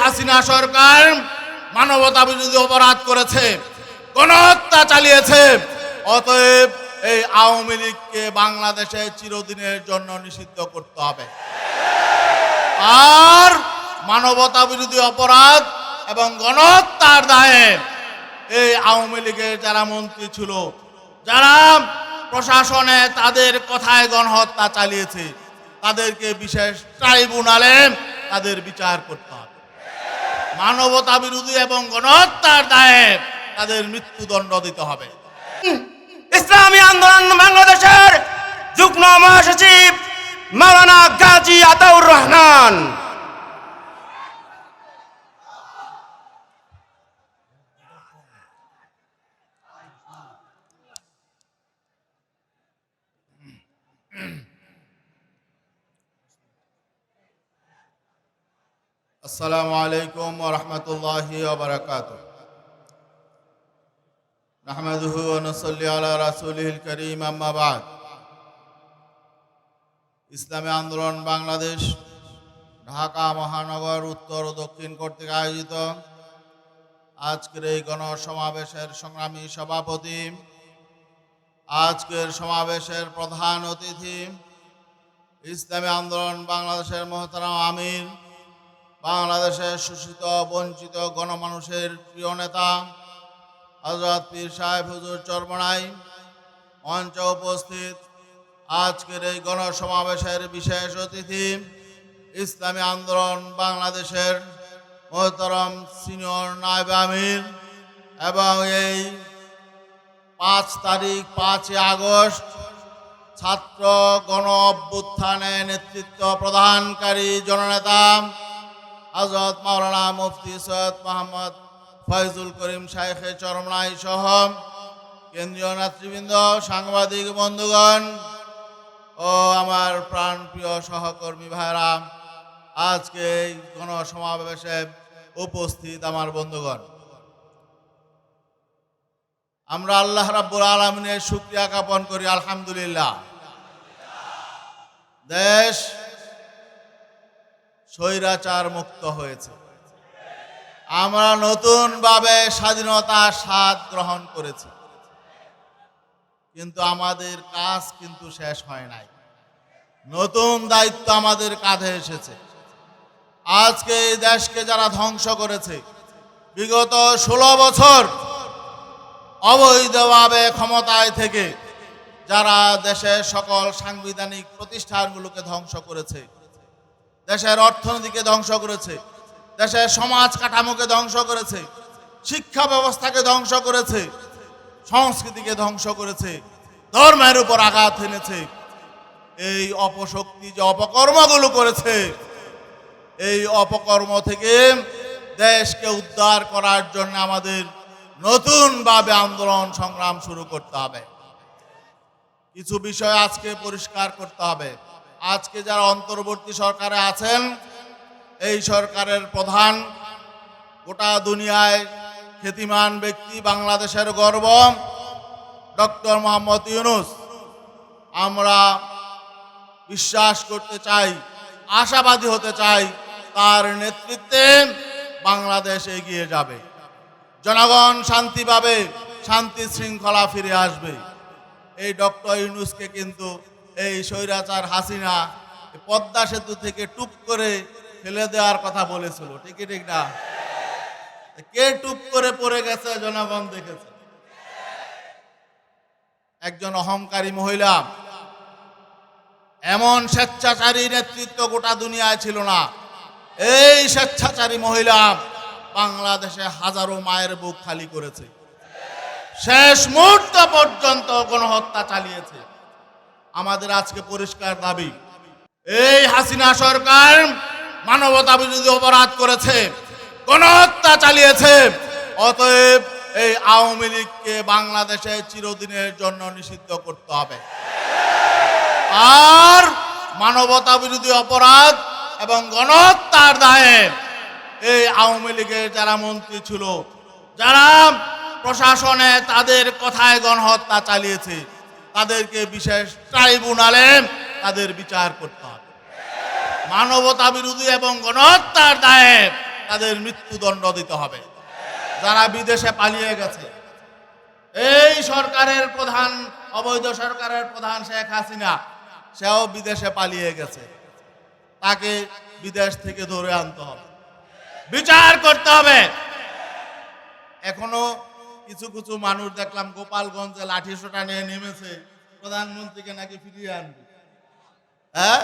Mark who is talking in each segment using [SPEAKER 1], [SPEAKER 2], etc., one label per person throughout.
[SPEAKER 1] হাসিনা সরকার মানবতা বিরোধী অপরাধ করেছে, গণহত্যা চালিয়েছে। অতএব এই আওয়ামী লীগকে বাংলাদেশে চিরদিনের জন্য নিষিদ্ধ করতে হবে। আর মানবতা বিরোধী অপরাধ এবং গণহত্যার দায়ে এই আওয়ামী লীগের যারা মন্ত্রী ছিল, যারা প্রশাসনে তাদের কথায় গণহত্যা চালিয়েছে, তাদেরকে বিশেষ ট্রাইব্যুনালে তাদের বিচার করতে হবে। মানবতা বিরোধী এবং গণহত্যার দায়ে তাদের মৃত্যুদণ্ড দিতে হবে।
[SPEAKER 2] ইসলামী আন্দোলন বাংলাদেশের যুগ্ম মহাসচিব মাওলানা গাজী আতাউর রহমান।
[SPEAKER 1] আসসালামু আলাইকুম ওরহমতুল্লাহি ওবরাকাত নাহমাদুহু ওয়া নুসাল্লি আলা রাসূলিল কারীম, আম্মা বাদ। ইসলামী আন্দোলন বাংলাদেশ, ঢাকা মহানগর, উত্তর ও দক্ষিণ কর্তৃক আয়োজিত। আজকের এই গণসমাবেশের সংগ্রামী সভাপতি, আজকের সমাবেশের প্রধান অতিথি, ইসলামী আন্দোলন বাংলাদেশের মহতারাম আমির বাংলাদেশের শোষিত বঞ্চিত গণমানুষের প্রিয় নেতা হজরত পীর সাহেব হুজুর চরমনাই, মঞ্চে উপস্থিত আজকের এই গণসমাবেশের বিশেষ অতিথি, ইসলামী আন্দোলন বাংলাদেশের মহতরম সিনিয়র নায়েব আমির এবং এই পাঁচ তারিখ পাঁচই আগস্ট ছাত্র গণ অভ্যুত্থানে নেতৃত্ব প্রদানকারী জননেতা হজরত মাওলানা মুফতি সৈয়দ মোহাম্মদ ফয়জুল করিম শাইখে চরমনাই সহ কেন্দ্রীয় নেতৃবৃন্দ, সাংবাদিক বন্ধুগণ ও আমার প্রাণপ্রিয় সহকর্মী ভাইরা আজকে এই গণসমাবেশে উপস্থিত আমার বন্ধুগণ। আমরা আল্লাহ রাব্বুল আলমিনের শুক্রিয়া জ্ঞাপন করি, আলহামদুলিল্লাহ। দেশ স্বৈরাচার মুক্ত হয়েছে। আমরা নতুনভাবে স্বাধীনতার স্বাদ গ্রহণ করেছি। কিন্তু আমাদের কাজ কিন্তু শেষ হয় নাই। নতুন দায়িত্ব আমাদের কাঁধে এসেছে। আজকে এই দেশকে যারা ধ্বংস করেছে, বিগত ষোলো বছর অবৈধভাবে ক্ষমতায় থেকে যারা দেশের সকল সাংবিধানিক প্রতিষ্ঠানগুলোকে ধ্বংস করেছে দেশের অর্থনীতিকে ধ্বংস করেছে, দেশের সমাজ কাঠামোকে ধ্বংস করেছে, শিক্ষা ব্যবস্থাকে ধ্বংস করেছে, সংস্কৃতিকে ধ্বংস করেছে, ধর্মের উপর আঘাত এনেছে। এই অপশক্তি যে অপকর্মগুলো করেছে, এই অপকর্ম থেকে দেশকে উদ্ধার করার জন্য আমাদের নতুনভাবে আন্দোলন সংগ্রাম শুরু করতে হবে। কিছু বিষয় আজকে পরিষ্কার করতে হবে। আজকে যারা অন্তর্বর্তী সরকারে আছেন, এই সরকারের প্রধান, গোটা দুনিয়ায় খ্যাতিমান ব্যক্তি বাংলাদেশের গর্ব, ডক্টর মোহাম্মদ ইউনুস। আমরা বিশ্বাস করতে চাই, আশাবাদী হতে চাই, তার নেতৃত্বে বাংলাদেশ এগিয়ে যাবে। জনগণ শান্তি পাবে, শান্তি শৃঙ্খলা ফিরে আসবে। এই ডক্টর ইউনুসকে কিন্তু এই স্বৈরাচার হাসিনা পদ্মা সেতু থেকে টুপ করে ফেলে দেওয়ার কথা বলেছিল ঠিকই ঠিক না? কে টুপ করে পড়ে গেছে জনগণ দেখেছে? একজন অহংকারী মহিলা, এমন স্বেচ্ছাচারী নেতৃত্ব গোটা দুনিয়ায় ছিল না। এই স্বেচ্ছাচারী মহিলা বাংলাদেশে হাজারো মায়ের বুক খালি করেছে। শেষ মুহূর্ত পর্যন্ত গণহত্যা চালিয়েছে। আমাদের আজকে পরিষ্কার দাবি। এই হাসিনা সরকার মানবতা বিরোধী অপরাধ করেছে গণহত্যা চালিয়েছে। অতএব এই আওয়ামী লীগকে বাংলাদেশে চিরদিনের জন্য নিষিদ্ধ করতে হবে। আর মানবতা বিরোধী অপরাধ এবং গণহত্যার দায়ে এই আওয়ামী লীগের যারা মন্ত্রী ছিল, যারা প্রশাসনে তাদের কথায় গণহত্যা চালিয়েছে তাদেরকে বিশেষ ট্রাইব্যুনালে তাদের বিচার করতে হবে। মানবতা বিরোধী এবং গণহত্যার দায়ে তাদের মৃত্যুদণ্ড দিতে হবে। যারা বিদেশে পালিয়ে গেছে, এই সরকারের প্রধান, অবৈধ সরকারের প্রধান শেখ হাসিনা, সেও বিদেশে পালিয়ে গেছে। তাকে বিদেশ থেকে ধরে আনতে হবে। বিচার করতে হবে। এখনও কিছু কিছু মানুষ দেখলাম গোপালগঞ্জে লাঠি সোটা নিয়ে নেমেছে, প্রধানমন্ত্রীকে নাকি ফিরিয়ে আনবে। হ্যাঁ?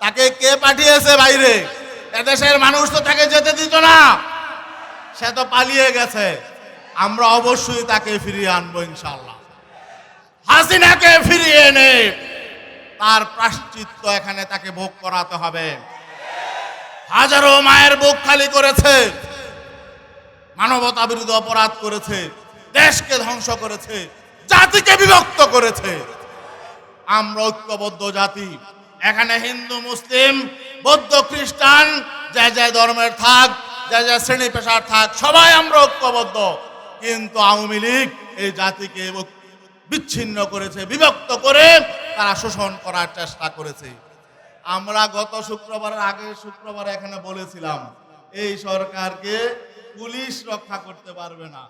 [SPEAKER 1] তাকে কে পাঠিয়েছে বাইরে? এদেশের মানুষ তো তাকে যেতে দিত না। সে তো পালিয়ে গেছে। আমরা অবশ্যই তাকে ফিরিয়ে আনব ইনশাল্লাহ হাসিনাকে ফিরিয়ে এনে তার প্রাশ্চিত্য এখানে তাকে ভোগ করাতে হবে। হাজারো মায়ের বুক খালি করেছে। মানবতা বিরোধী অপরাধ করেছে। দেশকে ধ্বংস করেছে, জাতিকে বিভক্ত করেছে। আমরা ঐক্যবদ্ধ জাতি। এখানে হিন্দু, মুসলিম, বৌদ্ধ, খ্রিস্টান, যে যে ধর্মের থাক, যে যে শ্রেণি পেশার থাক, সবাই আমরা ঐক্যবদ্ধ। কিন্তু আওয়ামী লীগ এই জাতিকে বিচ্ছিন্ন করেছে, বিভক্ত করে তারা শোষণ করার চেষ্টা করেছে। আমরা গত শুক্রবারের আগে শুক্রবার এখানে বলেছিলাম, এই সরকারকে পুলিশ রক্ষা করতে পারবে না।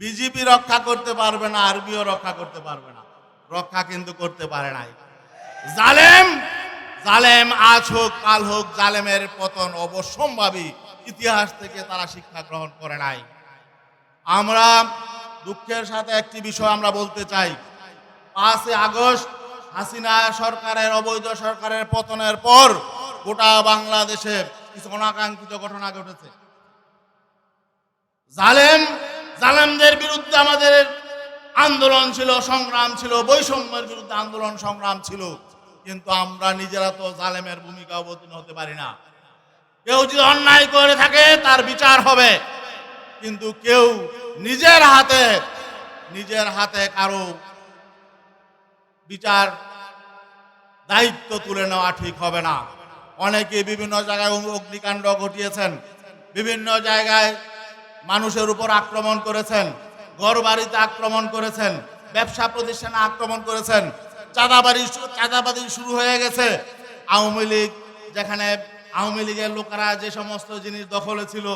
[SPEAKER 1] বিজেপি রক্ষা করতে পারবে না, আরবিও রক্ষা করতে পারবে না। রক্ষা কিন্তু করতে পারে নাই। জালেম জালেম আজ হোক, কাল হোক, জালেমের পতন অবশ্যম্ভাবী। ইতিহাস থেকে তারা শিক্ষা গ্রহণ করে নাই। আমরা দুঃখের সাথে একটি বিষয় আমরা বলতে চাই। পাঁচই আগস্ট হাসিনা সরকারের, অবৈধ সরকারের পতনের পর গোটা বাংলাদেশে কিছু অনাকাঙ্ক্ষিত ঘটনা ঘটেছে। জালেম জালেমদের বিরুদ্ধে আমাদের আন্দোলন ছিল, সংগ্রাম ছিল, বৈষম্যের বিরুদ্ধে আন্দোলন, সংগ্রাম ছিল। কিন্তু আমরা নিজেরা তো জালেমের ভূমিকা অবতীর্ণ হতে পারি না। কেউ যদি অন্যায় করে থাকে, তার বিচার হবে। কিন্তু কেউ নিজের হাতে নিজের হাতে কারও বিচার দায়িত্ব তুলে নেওয়া ঠিক হবে না। অনেকে বিভিন্ন জায়গায় অগ্নিকাণ্ড ঘটিয়েছেন। বিভিন্ন জায়গায় মানুষের উপর আক্রমণ করেছেন ঘর বাড়িতে আক্রমণ করেছেন, ব্যবসা প্রতিষ্ঠানে আক্রমণ করেছেন চাঁদাবাড়ি চাঁদাবাদি শুরু হয়ে গেছে। আওয়ামী লীগ, যেখানে আওয়ামী লীগের লোকেরা যে সমস্ত জিনিস দখলে ছিল,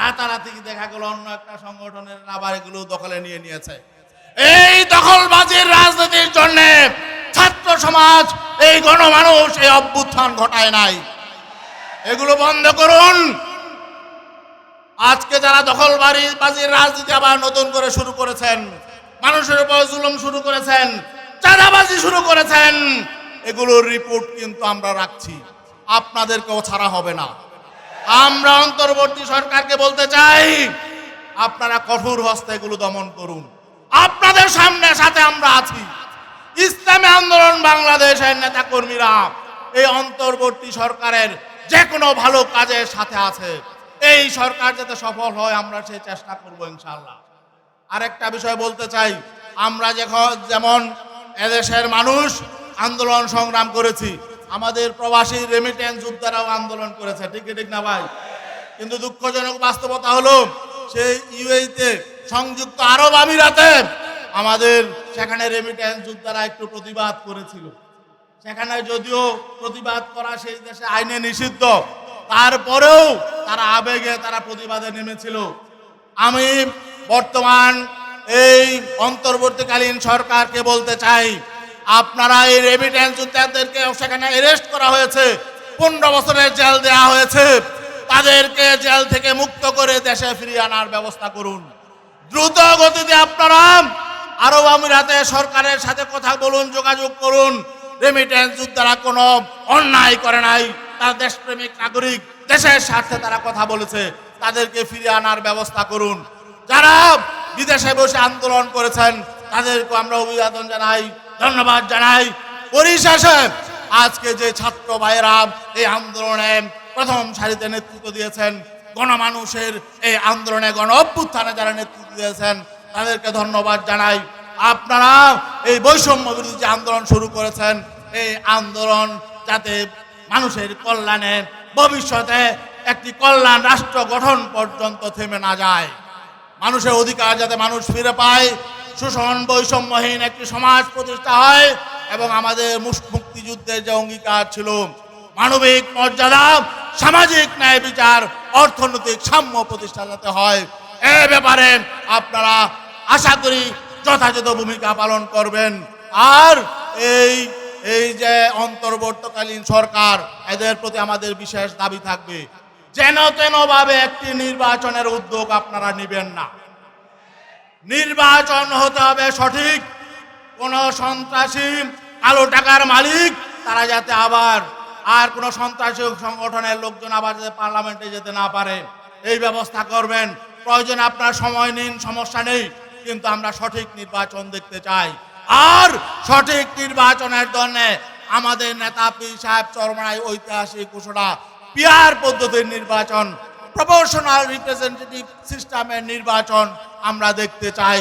[SPEAKER 1] রাতারাতি দেখা গেল অন্য একটা সংগঠনের আবার এগুলো দখলে নিয়ে নিয়েছে। এই দখলবাজির রাজনীতির জন্য ছাত্র সমাজ, এই গণমানুষ, এই অভ্যুত্থান ঘটায় নাই। এগুলো বন্ধ করুন। আজকে যারা দখলবাড়ি বাজির রাজনীতি আবার নতুন করে শুরু করেছেন, মানুষের উপর জুলুম শুরু করেছেন, চাঁদাবাজি শুরু করেছেন, এগুলোর রিপোর্ট কিন্তু আমরা রাখছি। আপনাদেরকেও ছাড়া হবে না। আমরা অন্তর্বর্তী সরকারকে বলতে চাই, আপনারা কঠোর হস্তে এগুলো দমন করুন। আপনাদের সামনে সাথে আমরা আছি। ইসলামী আন্দোলন বাংলাদেশের নেতা কর্মীরা এই অন্তর্বর্তী সরকারের যে কোনো ভালো কাজের সাথে আছে। এই সরকার যাতে সফল হয়, আমরা সেই চেষ্টা করব ইনশাল্লাহ আরেকটা বিষয় বলতে চাই, আমরা যেমন এদেশের মানুষ আন্দোলন সংগ্রাম করেছি, আমাদের প্রবাসী রেমিটেন্স যোদ্ধারাও আন্দোলন করেছে, ঠিক ঠিক না ভাই? কিন্তু দুঃখজনক বাস্তবতা হলো, সেই ইউএইতে সংযুক্ত আরব আমিরাতে আমাদের সেখানে রেমিটেন্স যোদ্ধারা একটু প্রতিবাদ করেছিল। সেখানে যদিও প্রতিবাদ করা সেই দেশে আইনে নিষিদ্ধ তারপরেও তারা আবেগে, তারা প্রতিবাদে নেমেছিল। আমি বর্তমান এই অন্তর্বর্তীকালীন সরকারকে বলতে চাই, আপনারা এই রেমিটেন্স যোদ্ধাদেরকে সেখানে অ্যারেস্ট করা হয়েছে, পনেরো বছরের জেল দেওয়া হয়েছে। তাদেরকে জেল থেকে মুক্ত করে দেশে ফিরিয়ে আনার ব্যবস্থা করুন। দ্রুত গতিতে আপনারা আরব আমিরাতে সরকারের সাথে কথা বলুন, যোগাযোগ করুন। রেমিটেন্স যোদ্ধারা কোনো অন্যায় করে নাই। তারা দেশপ্রেমিক নাগরিক, দেশের স্বার্থে তারা কথা বলেছে, তাদেরকে ফিরিয়ে আনার ব্যবস্থা করুন। যারা বিদেশে বসে আন্দোলন করেছেন, তাদেরকে আমরা অভিবাদন জানাই, ধন্যবাদ জানাই। পরিশেষে, আজকে যে ছাত্র ভাইয়েরা এই আন্দোলনে প্রথম সারিতে নেতৃত্ব দিয়েছেন, গণমানুষের এই আন্দোলনে গণ অভ্যুত্থানে যারা নেতৃত্ব দিয়েছেন, তাদেরকে ধন্যবাদ জানাই। আপনারা এই বৈষম্য বিরোধী যে আন্দোলন শুরু করেছেন, এই আন্দোলন যাতে মানুষের কল্যাণে ভবিষ্যতে একটি কল্যাণ রাষ্ট্র গঠন পর্যন্ত থেমে না যায়। মানুষের অধিকার যাতে মানুষ ফিরে পায় শোষণ বৈষম্যহীন একটি সমাজ প্রতিষ্ঠা হয় এবং আমাদের মুক্তিযুদ্ধের যে অঙ্গীকার ছিল, মানবিক মর্যাদা, সামাজিক ন্যায় বিচার, অর্থনৈতিক সাম্য প্রতিষ্ঠা যাতে হয়, এ ব্যাপারে আপনারা আশা করি যথাযথ ভূমিকা পালন করবেন। আর এই এই যে অন্তর্বর্তীকালীন সরকার, এদের প্রতি আমাদের বিশেষ দাবি থাকবে। যেন তেন ভাবে একটি নির্বাচনের উদ্যোগ আপনারা নেবেন না। নির্বাচন হতে হবে সঠিক। কোন সন্ত্রাসী কালো টাকার মালিক, তারা যাতে আবার আর কোন সন্ত্রাসী সংগঠনের লোকজন আবার যাতে পার্লামেন্টে যেতে না পারে। এই ব্যবস্থা করবেন। প্রয়োজন আপনার সময় নিন, সমস্যা নেই। কিন্তু আমরা সঠিক নির্বাচন দেখতে চাই। আর সঠিক নির্বাচনের জন্য আমাদের নেতা পি সাহেব চরমায় ঐতিহাসিক ঘোষণা, পিয়ার পদ্ধতির নির্বাচন প্রপোর্শনাল রিপ্রেজেন্টেটিভ সিস্টেমের নির্বাচন আমরা দেখতে চাই।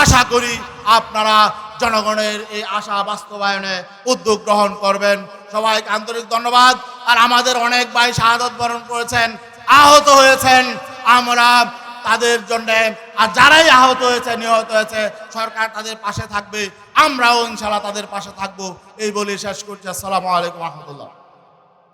[SPEAKER 1] আশা করি আপনারা জনগণের এই আশা বাস্তবায়নে উদ্যোগ গ্রহণ করবেন। সবাইকে আন্তরিক ধন্যবাদ। আর আমাদের অনেক ভাই শাহাদত বরণ করেছেন, আহত হয়েছেন। আমরা তাদের জন্য, আর যারাই আহত হয়েছে, নিহত হয়েছে, সরকার তাদের পাশে থাকবে, আমরাও ইনশাল্লাহ তাদের পাশে থাকব। এই বলে শেষ করছি। আসসালামু আলাইকুম রহমতুল্লাহ।